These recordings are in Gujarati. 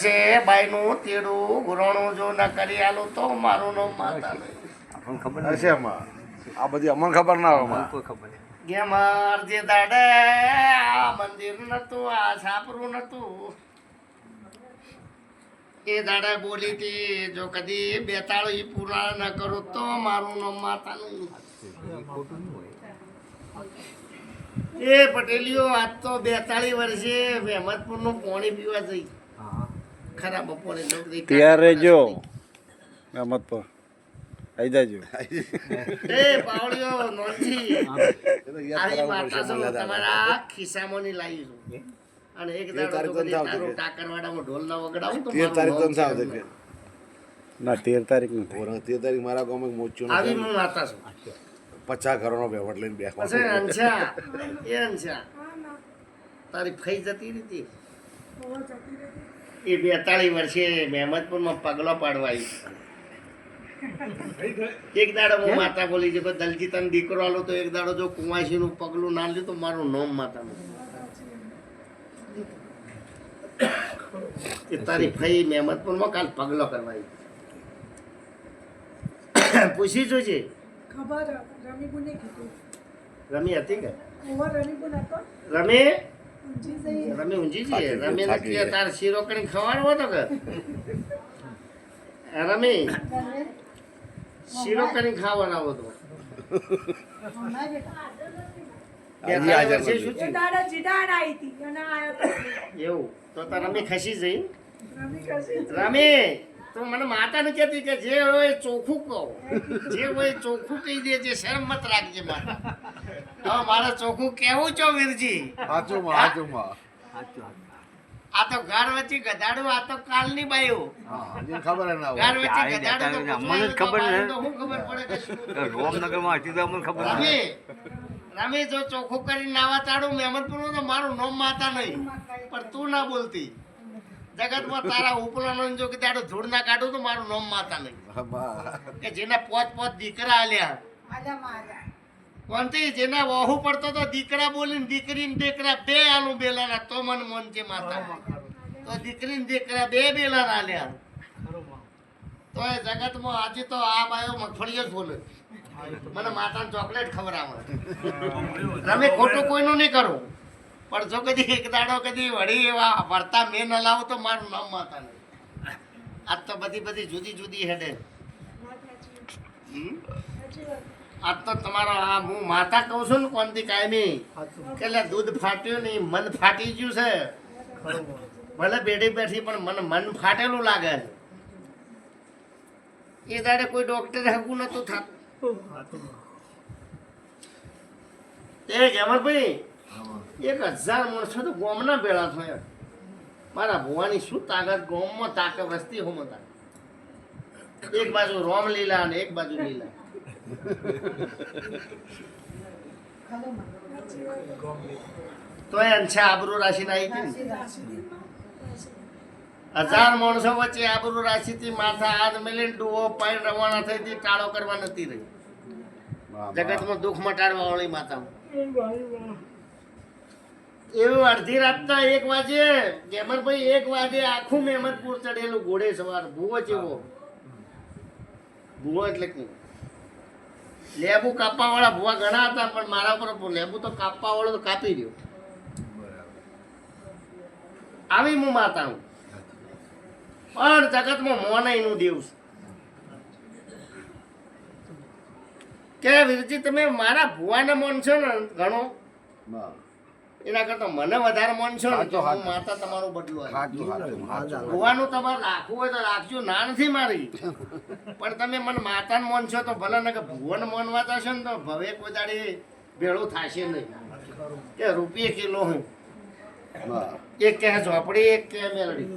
છે બાઈનું તેડું ગુરણું જો ન કરી આલું તો મારું નામ માતા આપણને ખબર હશે એમાં આ બધી અમને ખબર ના હોય કોઈ ખબર નહીં. ગેમર જે દાડે આ મંદિર નતું આ છાપરું નતું. એ દાડે બોલી હતી જો કદી બેતાળી પૂરા ન કરો તો મારું નામ માતાનું એ પટેલીઓ આજ તો બેતાળી વર્ષે મહેમદપુરનું પાણી પીવા જઈ. ખરા બપોરે નોકરી ત્યારે જો. રમત પર આવી જાજો. એ પાવળીઓ નોંધી આવી માતા દાદા. તમારા ખિસ્સામાં ની લાવી છું. અને એક દાડો તારું ટાકરવાડામાં ઢોલ ના વગડાવું તો તેર તારીખ તો સાવ. કે ના તેર તારીખનું ઓરા તેર તારીખ મારા ગામમાં મોચ્યું આવી નથી હું માતા છું. પચાસ ઘરોનો વહીવટ લઈને પછી બેસવાનું અંછા એ અંછા તારી ફઈ જતી હતી? એ બેતાળીસ વર્ષે મહેમદપુરમાં પગલો પાડવા એક દાડો હું માતા બોલી છે દલજી તને દીકરો આલો તો એક દાડો જો કુંવાસીનું પગલું ના લીધું તો મારું નોમ માતાનું. એ તારી ફઈ મહેમદપુરમાં કાલ પગલો કરવા પૂછી જોજે ખબર રમી હતી કે? રમી? હતો રમી જઈએ. તાર શીરો ખવાડવો તો કે? શીરો ખાવાનો આવી તો? એવું. તો તાર રમી ખસી જઈ? રમી રમી. તો મને માતા ને કહેતી કે જે હોય ચોખ્ખું કહો. જે હોય ચોખ્ખું કહી દેજે શરમ મત રાખજે માતા હવે મારે ચોખ્ખું કેવું છો વીરજી. સાચું માં સાચું માં આ તો ઘર વચ્ચે ગધાડું આ તો કાલની બાયું. હા ખબર ના ઘર વચ્ચે ગધાડું તો ખબર ને. તો શું ખબર પડે કે રોમનગરમાં હતી તો મને ખબર નથી રમી જો ચોખ્ખું કરીને નાવા ચાડું મહેમદપુર તો મારું નોમ માતા નહીં. પણ તું ના બોલતી. જગતમાં તારા ઉપલાનો જો કે દાડો ધૂળ ના કાઢું તો મારું નામ માતા નહીં કે જેના પોત પોત દીકરા આલ્યા. કોણથી જેના વહુ પડતો તો દીકરા બોલીને દીકરી ને દીકરા બે આલું બેલાના તો મન મન છે માતા તો દીકરી ને દીકરા બે બેલાના આલ્યા. તો એ જગતમાં આજે તો આ બાયો મગફળીઓ જ બોલે. મને માતાને ચોકલેટ ખવડાવે. તમે ખોટું કોઈનું નહીં કરું. પણ જો કદી એક દાડો કદી વળી એવા વર્તા મેં ન લાવો તો મારું નામ માતા નહીં. આજ તો બધી બધી જુદી જુદી હેડે? આજ તો તમારો આ હું માતા કહું છું ને કોનથી કાયમી? કેટલે દૂધ ફાટ્યું નહીં મન ફાટી ગયું છે. ભલે બેઠી બેઠી પણ મને મન ફાટેલું લાગે છે. એ દાડે કોઈ ડોક્ટર હકું નતું થતું. એ જમરભાઈ એક હજાર માણસો તો ગોમના ભેળા થયા. મારા ભુવાની શું તાકાત? ગોમમાં તાકાત વસ્તી હોમ હતા. એક બાજુ રોમ લીલા અને એક બાજુ લીલા. તો એ અંછા આબરૂ રાશિને આવી હતી હજાર માણસો વચ્ચે આબરૂ રાશિથી માથા હાથ મેલીને ડૂવો પાણી રવાના થઈ હતી ટાળો કરવા નથી રહી. જગતમાં દુઃખ મટાડવા વાળી માતા એવું અડધી રાતના એક વાગે ગેમરભાઈ એક વાગે આખું મહેમદપુર ચડેલું ઘોડે સવાર, ભૂવો જેવો. ભૂવો એટલે કે લેબુ કાપવા વાળા ભૂવા ઘણા હતા, પણ મારા પર લેબુ તો કાપવા વાળો તો કાપી રહ્યો આવી હું માતા હું. પણ જગતમાં મોનાઈનું દેવ કે વીરજી, તમે મારા ભુવાના મોન છો ને ઘણો. એના કરતા મને વધારે માનશો ને તો હું માતા તમારું બદલું. ભુવાનું તમારે રાખવું હોય તો રાખજો ના નથી મારી. પણ તમે મને માતાને માનશો તો ભલે ને કે ભુવન માનવા છે ને તો ભવે કોઈ દાડી ભેળું થશે નહીં. કે રૂપિયે કિલો હું. એક કહે ઝોપડી એક કહે મેલડી.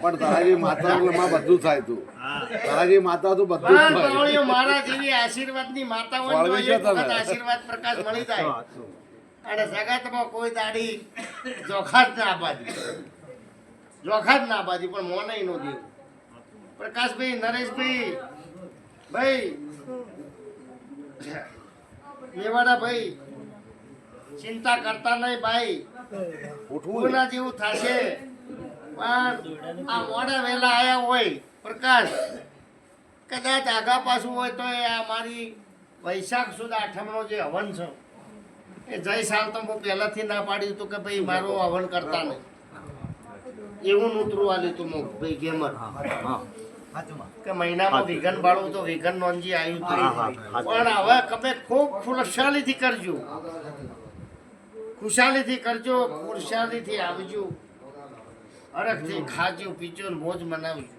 પણ તારી માતા બધું થાય તું. તારી માતા તો બધું થાય. મારા જેવી માતા હોય ને. આશીર્વાદ પ્રકાશ મળી જાય. અને જગતમાં કોઈ દાડી જોખા ના બાજી. જોખા ના બાજી પણ મોનઈ નો દેવ. પ્રકાશભાઈ નરેશભાઈ ભાઈ. મેવાડા ભાઈ ચિંતા કરતા નહીં ભાઈ. ઉઠવું જેવું થશે. પણ આ મોડા વહેલા આયા હોય પ્રકાશ કદાચ આગા પાછું હોય તો એ આ મારી વૈશાખ સુદ આઠમનો જે હવન છે એ જય સાલ તો હું પહેલાથી ના પાડ્યું હતું કે ભાઈ મારું હવન કરતા નહીં. એવું નૂતરું આ લીધું હું ભાઈ ગેમર કે મહિનામાં વિઘન બાળવું તો વિઘન નોંધી આવ્યું હતું પણ હવે તમે ખૂબ ખુશાલીથી કરજો. ખુશાલીથી કરજો ખુશાલીથી આવજો. અરખથી ખાજો પીજો ને મોજ મનાવજો.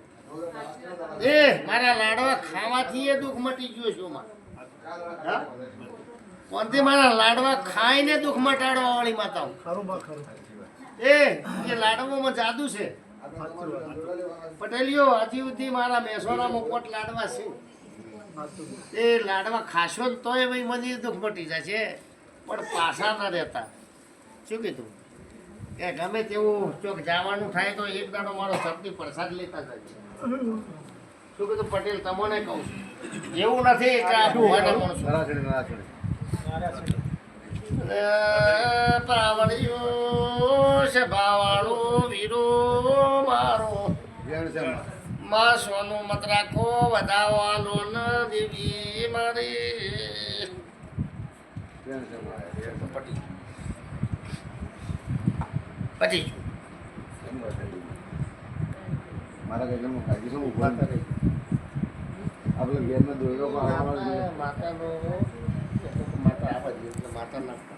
એ મારા લાડવા ખાવાથી એ દુઃખ મટી ગયો છું માં મારા લાડવા ખાઈને દુઃખ મટાડવા વાળી માતા એ એ લાડવામાં જાદુ છે. પટેલીઓ હજી સુધી મારા મેસોના મુકોટ લાડવા છે. એ લાડવા ખાશો ને તોય મને દુઃખ મટી જશે પણ પાછા ના રહેતા. શું કીધું? કે ગમે તેવું ચોક જવાનું થાય તો એક દાડો મારો શક્તિ પ્રસાદ લેતા જજો શું કીધું? પટેલ તમને કહું છું. એવું નથી કે આ ભુવાના માણસો. પાવડિયો છે ભાવાળો વીરો મારો માં. સોનું મત રાખો વધાવવાનો ન દેવી મારી. વેણ છે માં. વેણ છે. પટી પટી મારા ગગનમાં કાઢી શું ઊભા કરે આપણે ઘેરમાં દોયરો. માતાનો માતા આપે માતા નાખતા